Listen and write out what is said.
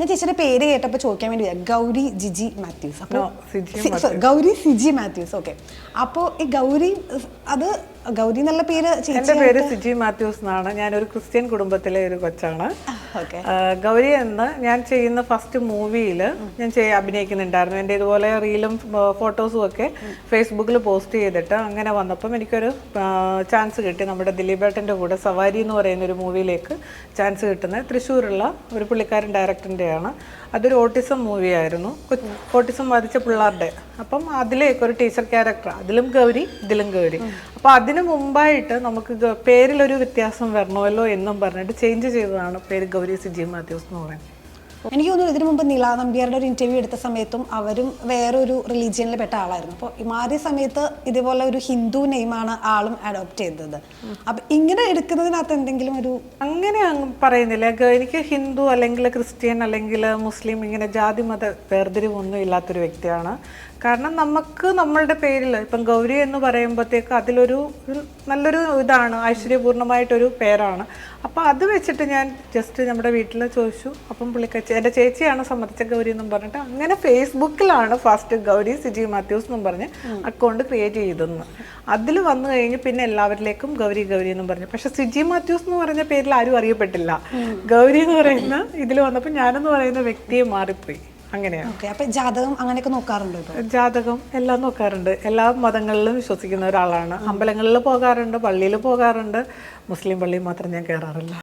ഞാൻ ചേച്ചിയുടെ പേര് കേട്ടപ്പോൾ ചോദിക്കാൻ വേണ്ടി. ഗൗരി ജിജി മാത്യൂസ്. അപ്പോൾ ഗൗരി സിജി മാത്യൂസ്. ഓക്കെ. അപ്പോൾ ഈ ഗൗരി അത് ഗൗരി എന്നുള്ള പേര് എന്റെ പേര് സിജി മാത്യൂസ് എന്നാണ്. ഞാനൊരു ക്രിസ്ത്യൻ കുടുംബത്തിലെ ഒരു കൊച്ചാണ്. ഓക്കെ. ഗൗരി എന്ന് ഞാൻ ചെയ്യുന്ന ഫസ്റ്റ് മൂവിയിൽ ഞാൻ ചെയ്യ അഭിനയിക്കുന്നുണ്ടായിരുന്നു. എന്റെ ഇതുപോലെ റീലും ഫോട്ടോസും ഒക്കെ ഫേസ്ബുക്കിൽ പോസ്റ്റ് ചെയ്തിട്ട് അങ്ങനെ വന്നപ്പം എനിക്കൊരു ചാൻസ് കിട്ടി. നമ്മുടെ ദിലീപേട്ടന്റെ കൂടെ സവാരി എന്ന് പറയുന്ന ഒരു മൂവിയിലേക്ക് ചാൻസ് കിട്ടുന്നത്. തൃശ്ശൂരുള്ള ഒരു പുള്ളിക്കാരൻ ഡയറക്ടറിന്റെയാണ് അതൊരു ഓട്ടിസം മൂവിയായിരുന്നു ഓട്ടിസം ബാധിച്ച പിള്ളേരുടെ. അപ്പം അതിലേക്ക് ഒരു ടീച്ചർ ക്യാരക്ടർ അതിലും ഗൗരി ഇതിലും ഗൗരി. അപ്പം അതിന് മുമ്പായിട്ട് നമുക്ക് പേരിലൊരു വ്യത്യാസം വരണമല്ലോ എന്നും പറഞ്ഞിട്ട് ചേഞ്ച് ചെയ്തതാണ് പേര് ഗൗരി സിജി മാത്യൂസ് എന്ന് പറയുന്നത്. എനിക്ക് തോന്നുന്നു ഇതിനു മുമ്പ് നില നമ്പ്യാരുടെ ഒരു ഇന്റർവ്യൂ എടുത്ത സമയത്തും അവരും വേറൊരു റിലീജിയനിൽ പെട്ട ആളായിരുന്നു അപ്പോൾ ഇമാരി സമയത്ത് ഇതുപോലെ ഒരു ഹിന്ദു നെയിമാണ് ആളും അഡോപ്റ്റ് ചെയ്തത്. അപ്പൊ ഇങ്ങനെ എടുക്കുന്നതിനകത്ത് എന്തെങ്കിലും ഒരു അങ്ങനെ അങ്ങ് പറയുന്നില്ല. എനിക്ക് ഹിന്ദു അല്ലെങ്കിൽ ക്രിസ്ത്യൻ അല്ലെങ്കിൽ മുസ്ലിം ഇങ്ങനെ ജാതി മത വേർതിരിവൊന്നും ഇല്ലാത്തൊരു വ്യക്തിയാണ്. കാരണം നമുക്ക് നമ്മളുടെ പേരിൽ ഇപ്പം ഗൗരി എന്ന് പറയുമ്പോഴത്തേക്ക് അതിലൊരു നല്ലൊരു ഇതാണ് ഐശ്വര്യപൂർണമായിട്ടൊരു പേരാണ്. അപ്പോൾ അത് വെച്ചിട്ട് ഞാൻ ജസ്റ്റ് നമ്മുടെ വീട്ടിൽ ചോദിച്ചു. അപ്പം പുള്ളിക്ക എന്റെ ചേച്ചിയാണ് സമ്മതിച്ച ഗൗരി എന്നും പറഞ്ഞിട്ട് അങ്ങനെ ഫേസ്ബുക്കിലാണ് ഫസ്റ്റ് ഗൗരി സിജി മാത്യൂസ് എന്നും പറഞ്ഞ് അക്കൗണ്ട് ക്രിയേറ്റ് ചെയ്തെന്ന് അതിൽ വന്നു കഴിഞ്ഞ് പിന്നെ എല്ലാവരിലേക്കും ഗൗരി ഗൗരി എന്നും പറഞ്ഞു. പക്ഷെ സിജി മാത്യൂസ് എന്ന് പറഞ്ഞ പേരിൽ ആരും അറിയപ്പെട്ടില്ല. ഗൗരി എന്ന് പറയുന്ന ഇതിൽ വന്നപ്പോൾ ഞാനെന്ന് പറയുന്ന വ്യക്തിയെ മാറിപ്പോയി. അങ്ങനെയാണ് അപ്പൊ ജാതകം അങ്ങനെയൊക്കെ നോക്കാറുണ്ടോ ജാതകം എല്ലാം നോക്കാറുണ്ട്. എല്ലാ മതങ്ങളിലും വിശ്വസിക്കുന്ന ഒരാളാണ്. അമ്പലങ്ങളിൽ പോകാറുണ്ട് പള്ളിയിൽ പോകാറുണ്ട്. മുസ്ലിം പള്ളിയിൽ മാത്രം ഞാൻ കയറാറില്ല